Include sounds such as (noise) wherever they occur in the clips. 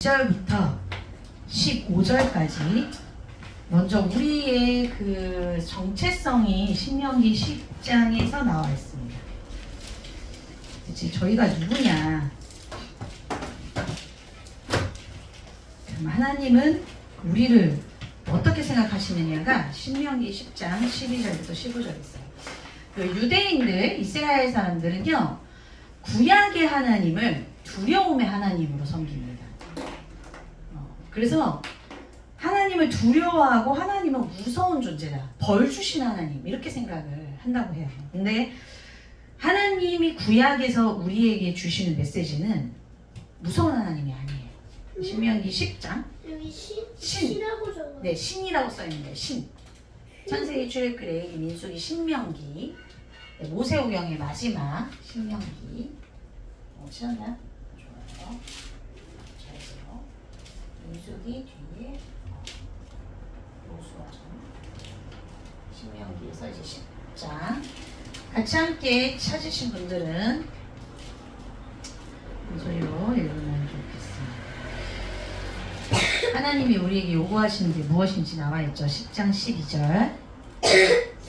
1절부터 15절까지 먼저 우리의 그 정체성이 신명기 10장에서 나와 있습니다. 이제 저희가 누구냐? 하나님은 우리를 어떻게 생각하시느냐가 신명기 10장 12절부터 15절 있어요. 그 유대인들, 이스라엘 사람들은요, 구약의 하나님을 두려움의 하나님으로 섬깁니다. 어, 그래서 하나님을 두려워하고 하나님은 무서운 존재다. 벌 주신 하나님 이렇게 생각을 한다고 해요. 근데 하나님이 구약에서 우리에게 주시는 메시지는 무서운 하나님이 아니에요. 신명기 10장 여기 시, 신. 시라고 적어. 네 신이라고 써 있는데 신 창세기 출애굽기 민수기 신명기 네, 모세오경의 마지막 신명기 어, 치웠나? 좋아요. 민수기 뒤에 요수아전 신명기에서 이제 10장 같이 함께 찾으신 분들은 소리로 읽으면 좋겠습니다. 하나님이 우리에게 요구하시는 게 무엇인지 나와 있죠. 10장 12절.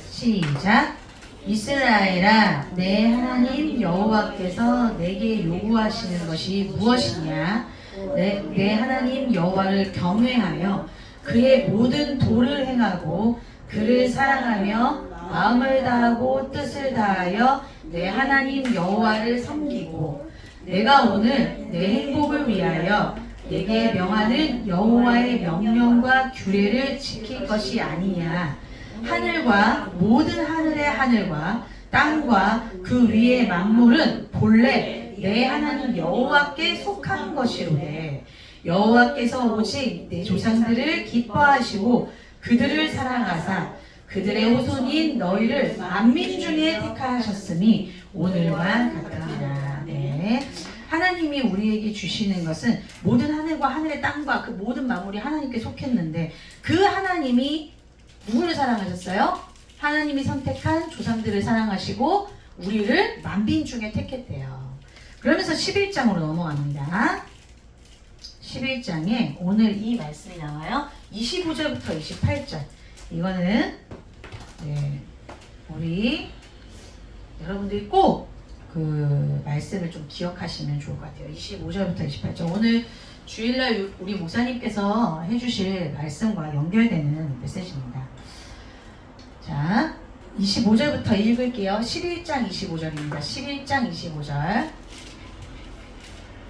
시작. 이스라엘아, 내 하나님 여호와께서 내게 요구하시는 것이 무엇이냐? 내, 내 하나님 여호와를 경외하며 그의 모든 도를 행하고 그를 사랑하며 마음을 다하고 뜻을 다하여 내 하나님 여호와를 섬기고 내가 오늘 내 행복을 위하여 내게 명하는 여호와의 명령과 규례를 지킬 것이 아니냐. 하늘과 모든 하늘의 하늘과 땅과 그 위의 만물은 본래 내 하나님 여호와께 속한 것이로되 여호와께서 오직 내 조상들을 기뻐하시고 그들을 사랑하사 그들의 후손인 너희를 만민 중에 택하셨으니 오늘만 같으니라. 네. 하나님이 우리에게 주시는 것은 모든 하늘과 하늘의 땅과 그 모든 만물이 하나님께 속했는데 그 하나님이 누구를 사랑하셨어요? 하나님이 선택한 조상들을 사랑하시고 우리를 만민 중에 택했대요. 그러면서 11장으로 넘어갑니다. 11장에 오늘 이 말씀이 나와요. 25절부터 28절. 이거는 네, 우리 여러분들이 꼭 그 말씀을 좀 기억하시면 좋을 것 같아요. 25절부터 28절. 오늘 주일날 우리 목사님께서 해주실 말씀과 연결되는 메시지입니다. 자, 25절부터 읽을게요. 11장 25절입니다. 11장 25절.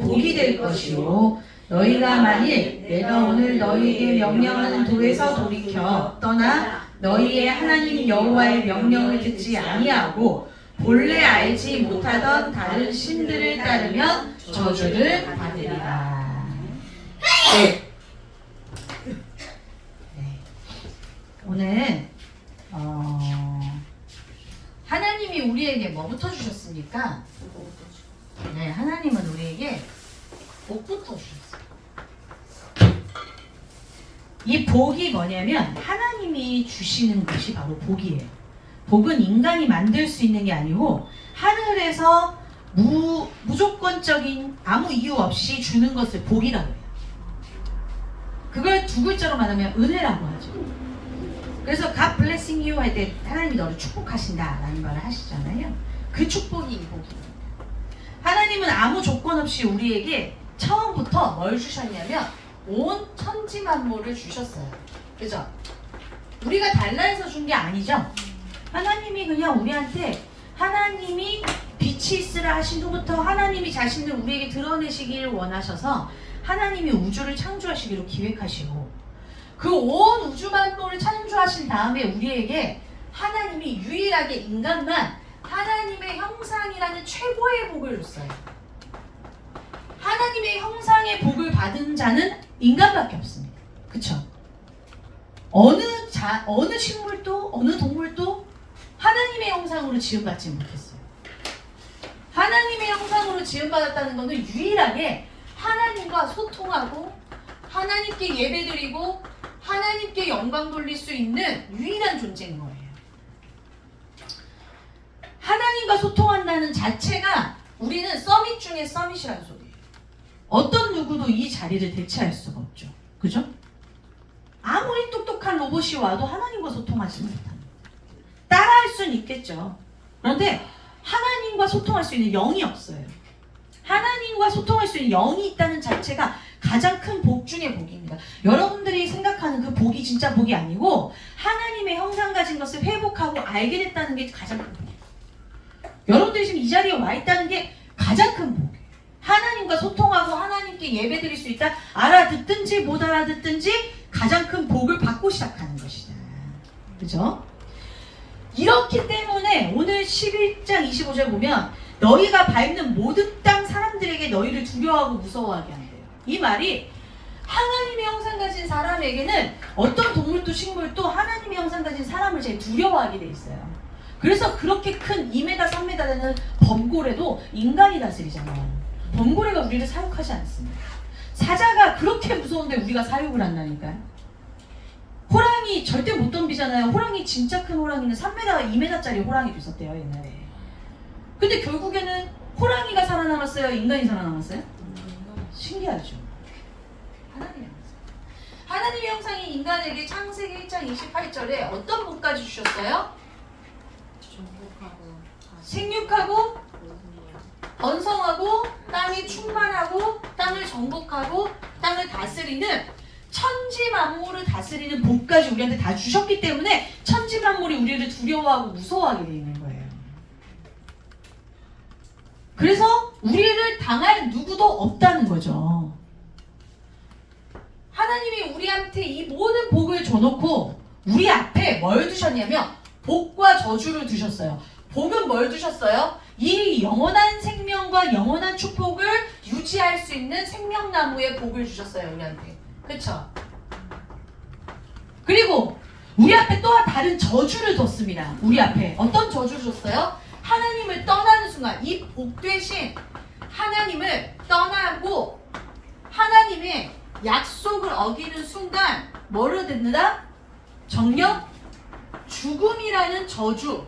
복이 될 것이요 너희가 만일 내가 오늘 너희에게 명령하는 도에서 돌이켜 떠나 너희의 하나님 여호와의 명령을 듣지 아니하고 본래 알지 못하던 다른 신들을 따르면 저주를 받으리라. 네. 네. 오늘 어, 하나님이 우리에게 뭐부터 주셨습니까? 네, 하나님은 우리에게 복부터 주셨어요. 이 복이 뭐냐면 하나님이 주시는 것이 바로 복이에요. 복은 인간이 만들 수 있는 게 아니고 하늘에서 무, 무조건적인 아무 이유 없이 주는 것을 복이라고 해요. 그걸 두 글자로 말하면 은혜라고 하죠. 그래서 God blessing you 할 때 하나님이 너를 축복하신다라는 말을 하시잖아요. 그 축복이 이 복입니다. 하나님은 아무 조건 없이 우리에게 처음부터 뭘 주셨냐면 온 천지 만물을 주셨어요. 그죠? 우리가 달라 해서 준 게 아니죠? 하나님이 그냥 우리한테 하나님이 빛이 있으라 하신 후부터 하나님이 자신을 우리에게 드러내시기를 원하셔서 하나님이 우주를 창조하시기로 기획하시고 그 온 우주 만물을 창조하신 다음에 우리에게 하나님이 유일하게 인간만 하나님의 형상이라는 최고의 복을 줬어요. 하나님의 형상의 복을 받은 자는 인간밖에 없습니다. 그쵸? 어느 자, 어느 식물도, 어느 동물도 하나님의 형상으로 지음받지 못했어요. 하나님의 형상으로 지음받았다는 것은 유일하게 하나님과 소통하고 하나님께 예배드리고 하나님께 영광 돌릴 수 있는 유일한 존재인 거예요. 하나님과 소통한다는 자체가 우리는 서밋 중에 서밋이라는 소리예요. 어떤 누구도 이 자리를 대체할 수가 없죠. 그죠? 아무리 똑똑한 로봇이 와도 하나님과 소통하지 못합니다. 따라할 수는 있겠죠. 그런데 하나님과 소통할 수 있는 영이 없어요. 하나님과 소통할 수 있는 영이 있다는 자체가 가장 큰 복 중의 복입니다. 여러분들이 생각하는 그 복이 진짜 복이 아니고 하나님의 형상 가진 것을 회복하고 알게 됐다는 게 가장 큰 복이에요. 여러분들이 지금 이 자리에 와 있다는 게 가장 큰 복이에요. 하나님과 소통하고 하나님께 예배 드릴 수 있다. 알아듣든지 못 알아듣든지 가장 큰 복을 받고 시작하는 것이다. 그죠? 이렇기 때문에 오늘 11장 25절 보면 너희가 밟는 모든 땅 사람들에게 너희를 두려워하고 무서워하게 한대요. 이 말이 하나님의 형상 가진 사람에게는 어떤 동물도 식물도 하나님의 형상 가진 사람을 제일 두려워하게 돼 있어요. 그래서 그렇게 큰 2m, 3m 되는 범고래도 인간이 다스리잖아요. 범고래가 우리를 사육하지 않습니다. 사자가 그렇게 무서운데 우리가 사육을 한다니까요. 호랑이 절대 못 덤비잖아요. 호랑이 진짜 큰 호랑이는 3m, 2m짜리 호랑이도 있었대요 옛날에. 근데 결국에는 호랑이가 살아남았어요. 인간이 살아남았어요? 신기하죠. 하나님의 형상. 하나님의 형상이 인간에게 창세기 1장 28절에 어떤 복까지 주셨어요? 생육하고 번성하고 땅이 충만하고 땅을 정복하고 땅을 다스리는 천지 만물을 다스리는 복까지 우리한테 다 주셨기 때문에 천지 만물이 우리를 두려워하고 무서워하게 돼 있는 거예요. 그래서 우리를 당할 누구도 없다는 거죠. 하나님이 우리한테 이 모든 복을 줘놓고 우리 앞에 뭘 두셨냐면 복과 저주를 두셨어요. 복은 뭘 두셨어요? 이 영원한 생명과 영원한 축복을 유지할 수 있는 생명나무의 복을 주셨어요, 우리한테. 그쵸? 그리고 우리 앞에 또 다른 저주를 뒀습니다. 우리 앞에. 어떤 저주를 줬어요? 하나님을 떠나는 순간, 이 복 대신 하나님을 떠나고 하나님의 약속을 어기는 순간 뭐를 듣는다? 정령 죽음이라는 저주.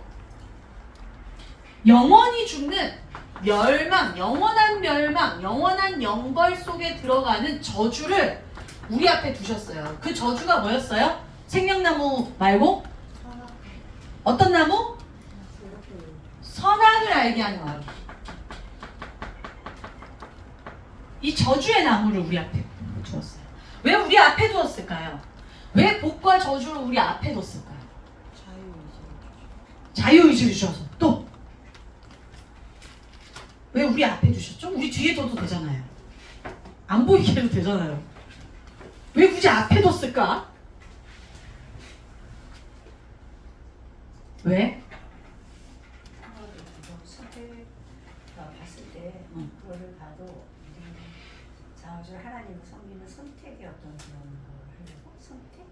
영원히 죽는 멸망, 영원한 멸망, 영원한 영벌 속에 들어가는 저주를 우리 앞에 두셨어요. 그 저주가 뭐였어요? 생명나무 말고 어떤 나무? 선악을 알게 하는 나무. 이 저주의 나무를 우리 앞에 두었어요. 왜 우리 앞에 두었을까요? 왜 복과 저주를 우리 앞에 뒀을까요? 자유의지 자유의지를 주셔서 또 왜 우리 앞에 두셨죠? 우리 뒤에 둬도 되잖아요. 안 보이게 해도 되잖아요. 왜 굳이 앞에 뒀을까? 왜? 봤을 때 응. 그거를 봐도 자주 하나님을 섬기는 선택의 어떤 그런 걸 하려고 선택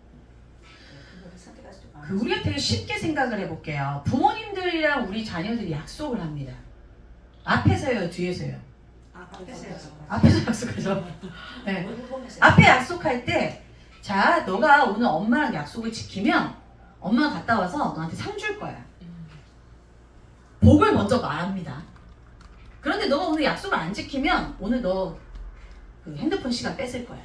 네, 그거를 선택할 수 있고 그 우리가 되게 쉽게 생각을 해볼게요. 부모님들이랑 우리 자녀들이 약속을 합니다. 앞에서요, 뒤에서요. 앞에서요 앞에서 약속하죠. (laughs) 네. 앞에 약속할 때, 자, 너가 오늘 엄마랑 약속을 지키면 엄마가 갔다 와서 너한테 상 줄 거야. 복을 먼저 말합니다. 그런데 너가 오늘 약속을 안 지키면 오늘 너 그 핸드폰 시간 뺏을 거야.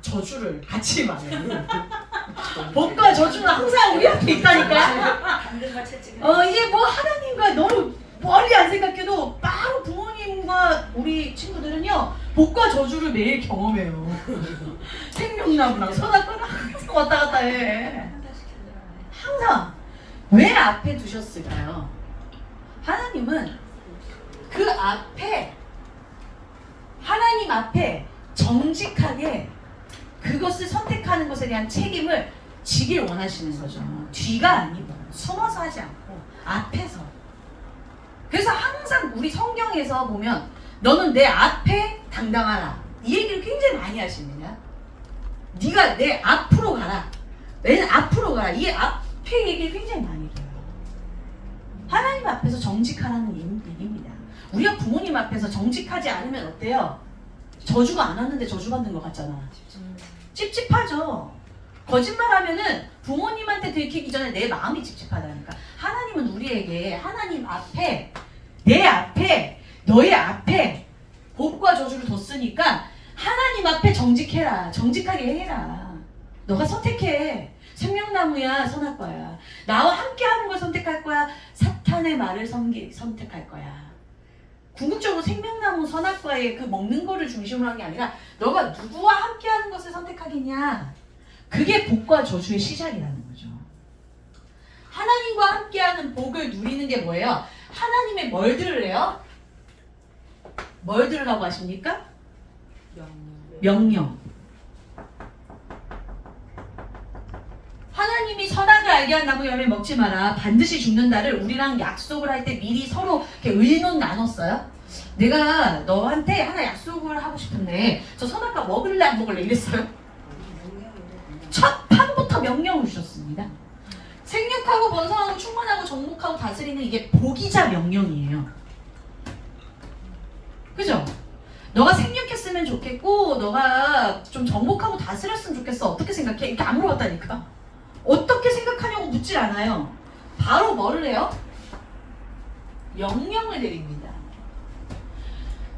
저주를 같이 말해요. (laughs) 복과 저주는 항상 우리 앞에 있다니까. (laughs) 어 이게 뭐 하나님과 너무 멀리 안 생각해도 바로 부모님과 우리 친구들은요 복과 저주를 매일 경험해요. (laughs) 생명나무랑 선악과랑 왔다 갔다 해. 항상 왜 앞에 두셨을까요? 하나님은 그 앞에 하나님 앞에 정직하게 그것을 선택하는 것에 대한 책임을 지길 원하시는 거죠. 뒤가 아니고 숨어서 하지 않고 앞에서. 그래서 항상 우리 성경에서 보면 너는 내 앞에 당당하라. 이 얘기를 굉장히 많이 하십니다. 네가 내 앞으로 가라. 맨 앞으로 가라. 이 앞에 얘기를 굉장히 많이 해요. 하나님 앞에서 정직하라는 얘기입니다. 우리가 부모님 앞에서 정직하지 않으면 어때요? 저주가 안 왔는데 저주받는 것 같잖아. 찝찝하죠. 거짓말하면은 부모님한테 들키기 전에 내 마음이 찝찝하다니까. 하나님은 우리에게 하나님 앞에 내 앞에 너의 앞에 복과 저주를 뒀으니까 하나님 앞에 정직해라. 정직하게 해라. 너가 선택해. 생명나무야, 선악과야. 나와 함께 하는 걸 선택할 거야. 사탄의 말을 섬기, 선택할 거야. 궁극적으로 생명나무 선악과의 그 먹는 거를 중심으로 한 게 아니라 너가 누구와 함께 하는 것을 선택하겠냐. 그게 복과 저주의 시작이라는 거죠. 하나님과 함께하는 복을 누리는 게 뭐예요? 하나님의 뭘 들으래요? 뭘 들으라고 하십니까? 명령. 하나님이 선악을 알게 한 나무 열매 먹지 마라. 반드시 죽는다를 우리랑 약속을 할 때 미리 서로 이렇게 의논 나눴어요. 내가 너한테 하나 약속을 하고 싶은데 저 선악과 먹을래 안 먹을래 이랬어요. 첫 판부터 명령을 주셨습니다. 생육하고 번성하고 충만하고 정복하고 다스리는 이게 복이자 명령이에요. 그죠? 너가 생육했으면 좋겠고 너가 좀 정복하고 다스렸으면 좋겠어. 어떻게 생각해? 이렇게 안 물어봤다니까. 어떻게 생각하냐고 묻질 않아요. 바로 뭐를 해요? 명령을 내립니다.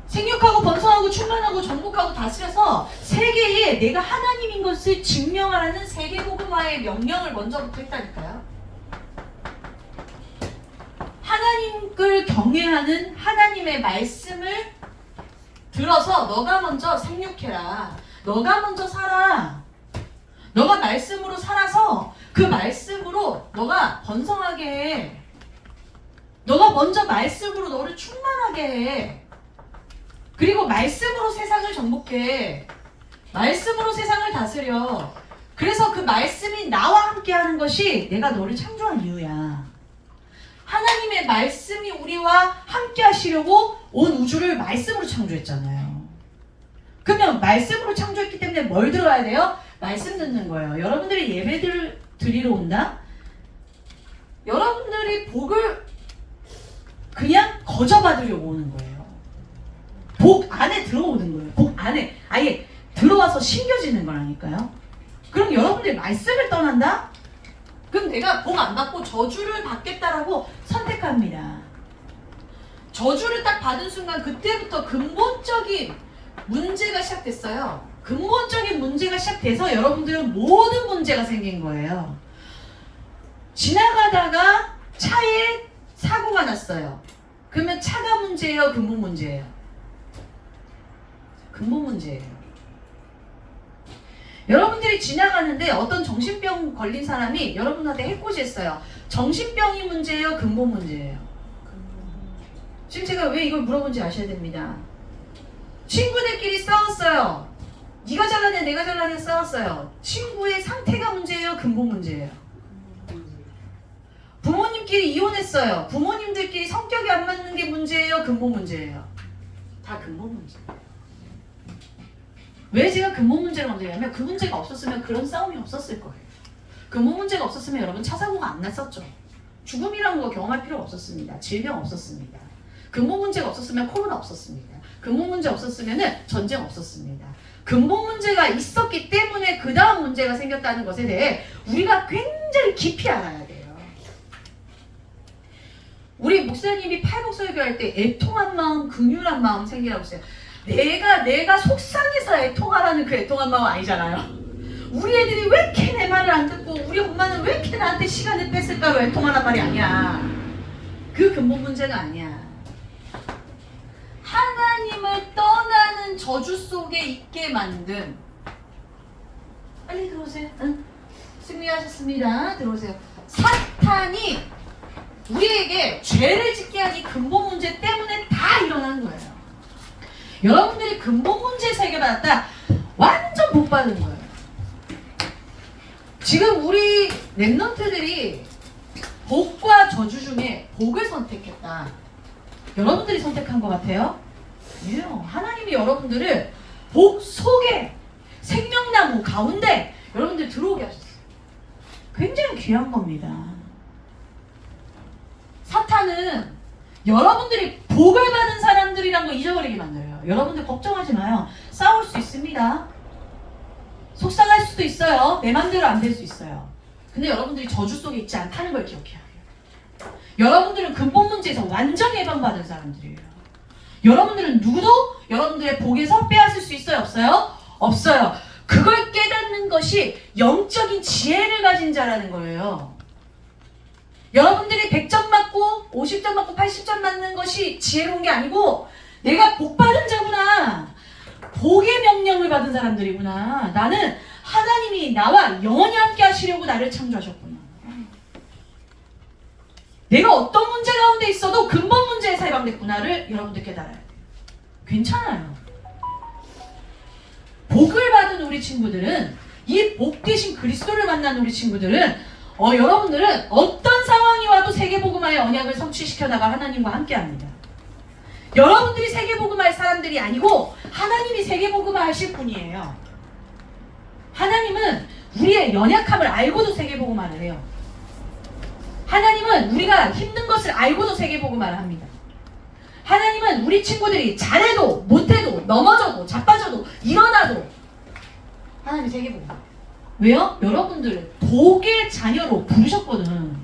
생육하고 번성하고 충만하고 정복하고 다스려서 세계에 내가 하나님인 것을 증명하라는 세계 복음화의 명령을 먼저부터 했다니까요. 하나님을 경외하는 하나님의 말씀을 들어서 너가 먼저 생육해라. 너가 먼저 살아. 너가 말씀으로 살아서 그 말씀으로 너가 번성하게 해. 너가 먼저 말씀으로 너를 충만하게 해. 그리고 말씀으로 세상을 정복해. 말씀으로 세상을 다스려. 그래서 그 말씀이 나와 함께 하는 것이 내가 너를 창조한 이유야. 하나님의 말씀이 우리와 함께 하시려고 온 우주를 말씀으로 창조했잖아요. 그러면 말씀으로 창조했기 때문에 뭘 들어야 돼요? 말씀 듣는 거예요. 여러분들이 예배를 드리러 온다? 여러분들이 복을 그냥 거저 받으려고 오는 거예요. 복 안에 들어오는 거예요. 복 안에 아예 들어와서 심겨지는 거라니까요. 그럼 여러분들이 말씀을 떠난다? 그럼 내가 복 안 받고 저주를 받겠다라고 선택합니다. 저주를 딱 받은 순간 그때부터 근본적인 문제가 시작됐어요. 근본적인 문제가 시작돼서 여러분들은 모든 문제가 생긴 거예요. 지나가다가 차에 사고가 났어요. 그러면 차가 문제예요, 근본 문제예요? 근본 문제예요. 여러분들이 지나가는데 어떤 정신병 걸린 사람이 여러분한테 해코지했어요. 정신병이 문제예요, 근본 문제예요? 지금 제가 왜 이걸 물어본지 아셔야 됩니다. 친구들끼리 싸웠어요. 네가 잘나냐 내가 잘나냐 싸웠어요. 친구의 상태가 문제예요, 근본 문제예요. 부모님끼리 이혼했어요. 부모님들끼리 성격이 안 맞는 게 문제예요, 근본 문제예요. 다 근본 문제예요. 왜 제가 근본 문제를 얘기하면 그 문제가 없었으면 그런 싸움이 없었을 거예요. 근본 문제가 없었으면 여러분 차 사고가 안 났었죠. 죽음이라는 거 경험할 필요가 없었습니다. 질병 없었습니다. 근본 문제가 없었으면 코로나 없었습니다. 근본 문제 없었으면 전쟁 없었습니다. 근본 문제가 있었기 때문에 그 다음 문제가 생겼다는 것에 대해 우리가 굉장히 깊이 알아야 돼요. 우리 목사님이 팔복설교 할 때 애통한 마음, 긍휼한 마음 생기라고 했어요. 내가 내가 속상해서 애통하라는 그 애통한 마음 아니잖아요. 우리 애들이 왜 이렇게 내 말을 안 듣고 우리 엄마는 왜 이렇게 나한테 시간을 뺐을까로 애통하란 말이 아니야. 그 근본 문제가 아니야. 하나님을 떠나는 저주 속에 있게 만든 빨리 들어오세요. 응. 승리하셨습니다. 들어오세요. 사탄이 우리에게 죄를 짓게 하니 근본 문제 때문에 다 일어난 거예요. 여러분들이 근본 문제에서 해결받았다. 완전 복 받은 거예요. 지금 우리 랩런트들이 복과 저주 중에 복을 선택했다. 여러분들이 선택한 것 같아요? 아니에요. 하나님이 여러분들을 복 속에 생명나무 가운데 여러분들 들어오게 하셨어요. 굉장히 귀한 겁니다. 사탄은 여러분들이 복을 받은 사람들이란 거 잊어버리게 만들어요. 여러분들 걱정하지 마요. 싸울 수 있습니다. 속상할 수도 있어요. 내 맘대로 안 될 수 있어요. 근데 여러분들이 저주 속에 있지 않다는 걸 기억해야 해요. 여러분들은 근본 문제에서 완전 예방받은 사람들이에요. 여러분들은 누구도 여러분들의 복에서 빼앗을 수 있어요? 없어요? 없어요. 그걸 깨닫는 것이 영적인 지혜를 가진 자라는 거예요. 여러분들이 100점 맞고 50점 맞고 80점 맞는 것이 지혜로운 게 아니고 내가 복 받은 자구나. 복의 명령을 받은 사람들이구나. 나는 하나님이 나와 영원히 함께 하시려고 나를 창조하셨구나. 내가 어떤 문제 가운데 있어도 근본 문제에서 해방됐구나를 여러분들 깨달아야 돼요. 괜찮아요. 복을 받은 우리 친구들은 이 복 대신 그리스도를 만난 우리 친구들은 어, 여러분들은 어떤 상황이 와도 세계복음화의 언약을 성취시켜 나가 하나님과 함께합니다. 여러분들이 세계복음화의 사람들이 아니고 하나님이 세계복음화 하실 분이에요. 하나님은 우리의 연약함을 알고도 세계복음화를 해요. 하나님은 우리가 힘든 것을 알고도 세계복음화를 합니다. 하나님은 우리 친구들이 잘해도 못해도 넘어져도 자빠져도 일어나도 하나님이 세계복음화. 왜요? 여러분들을 복의 자녀로 부르셨거든.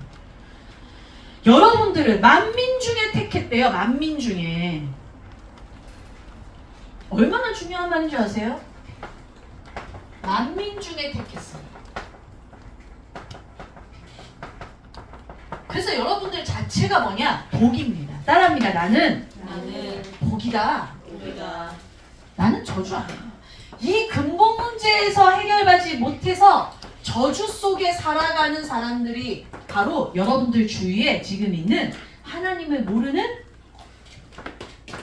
여러분들을 만민 중에 택했대요. 만민 중에. 얼마나 중요한 말인 줄 아세요? 만민 중에 택했어요. 그래서 여러분들 자체가 뭐냐? 복입니다. 따라합니다. 나는 나는 복이다. 우리가 나는 저주 아니야. 이 근본 문제에서 해결하지 못해서 저주 속에 살아가는 사람들이 바로 여러분들 주위에 지금 있는 하나님을 모르는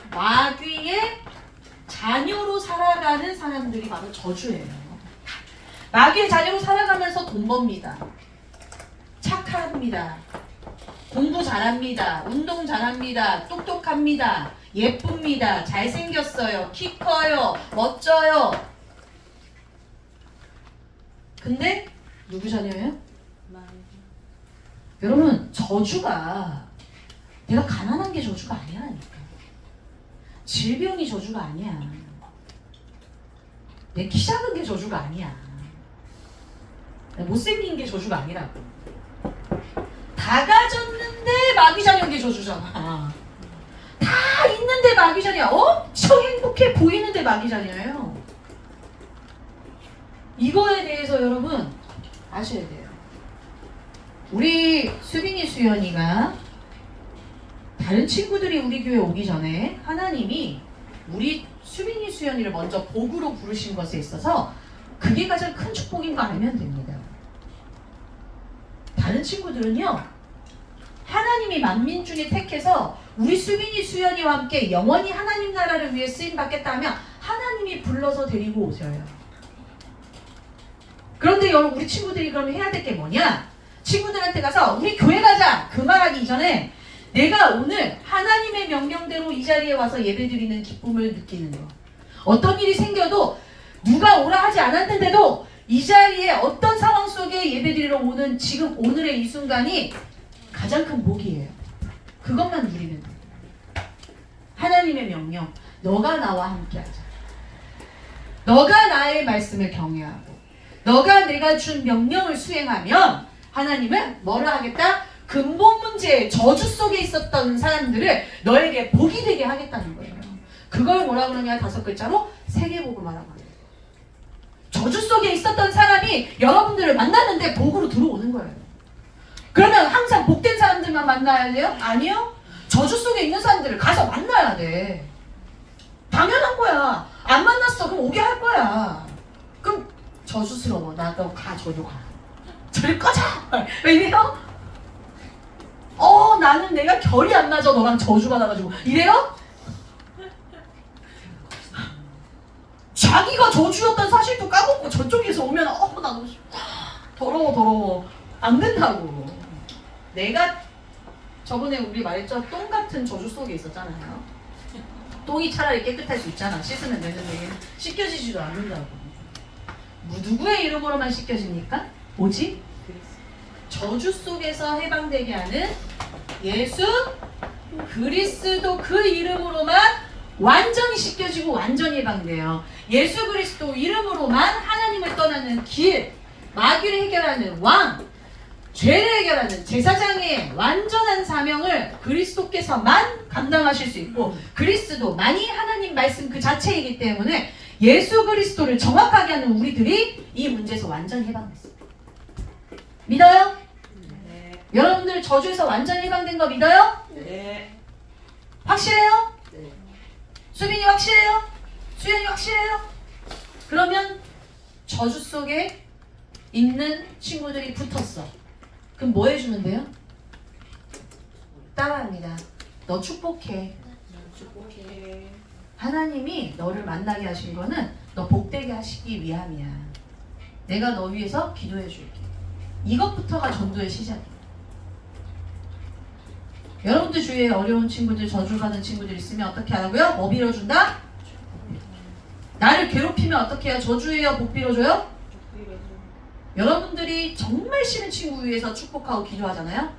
마귀의 자녀로 살아가는 사람들이 바로 저주예요. 마귀의 자녀로 살아가면서 돈 법니다. 착합니다. 공부 잘합니다. 운동 잘합니다. 똑똑합니다. 예쁩니다. 잘생겼어요. 키 커요. 멋져요. 근데 누구 자녀예요? 여러분 저주가 내가 가난한 게 저주가 아니라니까. 질병이 저주가 아니야. 내 키 작은 게 저주가 아니야. 못생긴 게 저주가 아니라고. 다 가졌는데 마귀 자녀인 게 저주잖아. 다 있는데 마귀 자녀야. 엄청 행복해 보이는데 마귀 자녀예요. 이거에 대해서 여러분 아셔야 돼요. 우리 수빈이 수연이가 다른 친구들이 우리 교회 오기 전에 하나님이 우리 수빈이 수연이를 먼저 복으로 부르신 것에 있어서 그게 가장 큰 축복인 거 알면 됩니다. 다른 친구들은요 하나님이 만민 중에 택해서 우리 수빈이 수연이와 함께 영원히 하나님 나라를 위해 쓰임 받겠다 하면 하나님이 불러서 데리고 오셔요. 그런데 여러분 우리 친구들이 그럼 해야 될 게 뭐냐? 친구들한테 가서 우리 교회 가자 그 말하기 이전에 내가 오늘 하나님의 명령대로 이 자리에 와서 예배드리는 기쁨을 느끼는 거. 어떤 일이 생겨도 누가 오라 하지 않았는데도 이 자리에 어떤 상황 속에 예배드리러 오는 지금 오늘의 이 순간이 가장 큰 복이에요. 그것만 누리면 돼. 하나님의 명령. 너가 나와 함께하자. 너가 나의 말씀을 경외하고 너가 내가 준 명령을 수행하면 하나님은 뭐를 하겠다? 근본 문제의 저주 속에 있었던 사람들을 너에게 복이 되게 하겠다는 거예요. 그걸 뭐라 그러냐 다섯 글자로 세계복음하라고 합니다. 저주 속에 있었던 사람이 여러분들을 만났는데 복으로 들어오는 거예요. 그러면 항상 복된 사람들만 만나야 돼요? 아니요. 저주 속에 있는 사람들을 가서 만나야 돼. 당연한 거야. 안 만났어. 그럼 오게 할 거야. 그럼 저주스러워. 나도 가, 저도 가. 저리 꺼져! (laughs) 왜 이래요? 어, 나는 내가 결이 안 맞아. 너랑 저주 받아가지고. 이래요? 자기가 저주였던 사실도 까먹고 저쪽에서 오면 어, 나 너무 더러워, 더러워. 안 된다고. 내가 저번에 우리 말했죠. 똥 같은 저주 속에 있었잖아요. 똥이 차라리 깨끗할 수 있잖아. 씻으면 되는데 씻겨지지도 않는다고. 뭐 누구의 이름으로만 씻겨집니까? 오직 저주 속에서 해방되게 하는 예수 그리스도 그 이름으로만 완전히 씻겨지고 완전히 해방돼요. 예수 그리스도 이름으로만 하나님을 떠나는 길, 마귀를 해결하는 왕, 죄를 해결하는 제사장의 완전한 사명을 그리스도께서만 감당하실 수 있고 그리스도만이 하나님 말씀 그 자체이기 때문에 예수 그리스도를 정확하게 하는 우리들이 이 문제에서 완전히 해방됐습니다. 믿어요? 네. 여러분들 저주에서 완전히 해방된 거 믿어요? 네. 확실해요? 네. 수빈이 확실해요? 수연이 확실해요? 그러면 저주 속에 있는 친구들이 붙었어. 그럼 뭐 해주면 돼요? 따라합니다. 너 축복해. 축복해. 하나님이 너를 만나게 하신 거는 너 복되게 하시기 위함이야. 내가 너 위해서 기도해 줄게. 이것부터가 전도의 시작이야. 여러분들 주위에 어려운 친구들, 저주받은 친구들 있으면 어떻게 하라고요? 뭐 빌어준다? 나를 괴롭히면 어떻게 해요? 저주해요? 복 빌어줘요? 여러분들이 정말 싫은 친구 위해서 축복하고 기도하잖아요?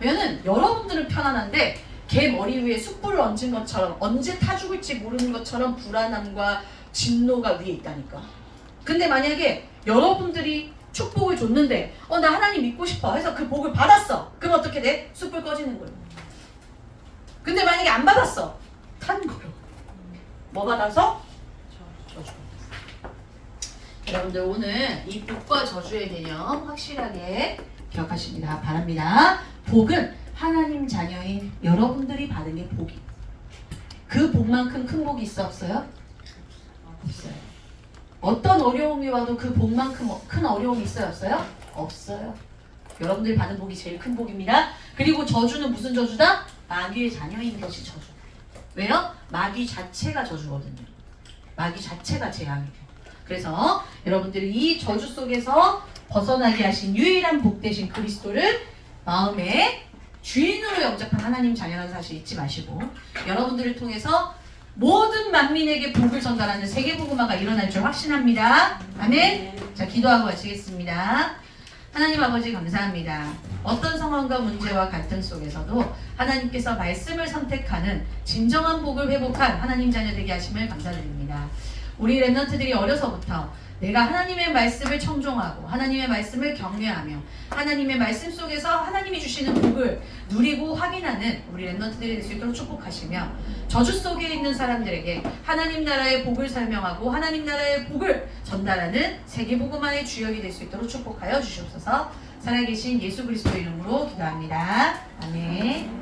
왜냐면 여러분들은 편안한데 걔 머리 위에 숯불을 얹은 것처럼 언제 타 죽을지 모르는 것처럼 불안함과 진노가 위에 있다니까. 근데 만약에 여러분들이 축복을 줬는데 어 나 하나님 믿고 싶어 해서 그 복을 받았어. 그럼 어떻게 돼? 숯불 꺼지는 거예요. 근데 만약에 안 받았어. 탄 거예요. 뭐 받아서? 저주. 여러분들 오늘 이 복과 저주의 개념 확실하게 기억하십니다. 바랍니다. 복은 하나님 자녀인 여러분들이 받은 게 복이. 그 복만큼 큰 복이 있어 없어요? 없어요. 어떤 어려움이 와도 그 복만큼 어- 큰 어려움이 있어요 없어요? 없어요. 여러분들이 받은 복이 제일 큰 복입니다. 그리고 저주는 무슨 저주다? 마귀의 자녀인 것이 저주. 왜요? 마귀 자체가 저주거든요. 마귀 자체가 재앙이에요. 그래서 여러분들이 이 저주 속에서 벗어나게 하신 유일한 복 되신 그리스도를 마음에 주인으로 영접한 하나님 자녀라는 사실 잊지 마시고 여러분들을 통해서 모든 만민에게 복을 전달하는 세계 복음화가 일어날 줄 확신합니다. 아멘. 자 기도하고 마치겠습니다. 하나님 아버지 감사합니다. 어떤 상황과 문제와 갈등 속에서도 하나님께서 말씀을 선택하는 진정한 복을 회복한 하나님 자녀 되게 하심을 감사드립니다. 우리 랩런트들이 어려서부터 내가 하나님의 말씀을 청종하고 하나님의 말씀을 경외하며 하나님의 말씀 속에서 하나님이 주시는 복을 누리고 확인하는 우리 랩런트들이 될 수 있도록 축복하시며 저주 속에 있는 사람들에게 하나님 나라의 복을 설명하고 하나님 나라의 복을 전달하는 세계 복음화의 주역이 될 수 있도록 축복하여 주시옵소서. 살아계신 예수 그리스도 이름으로 기도합니다. 아멘.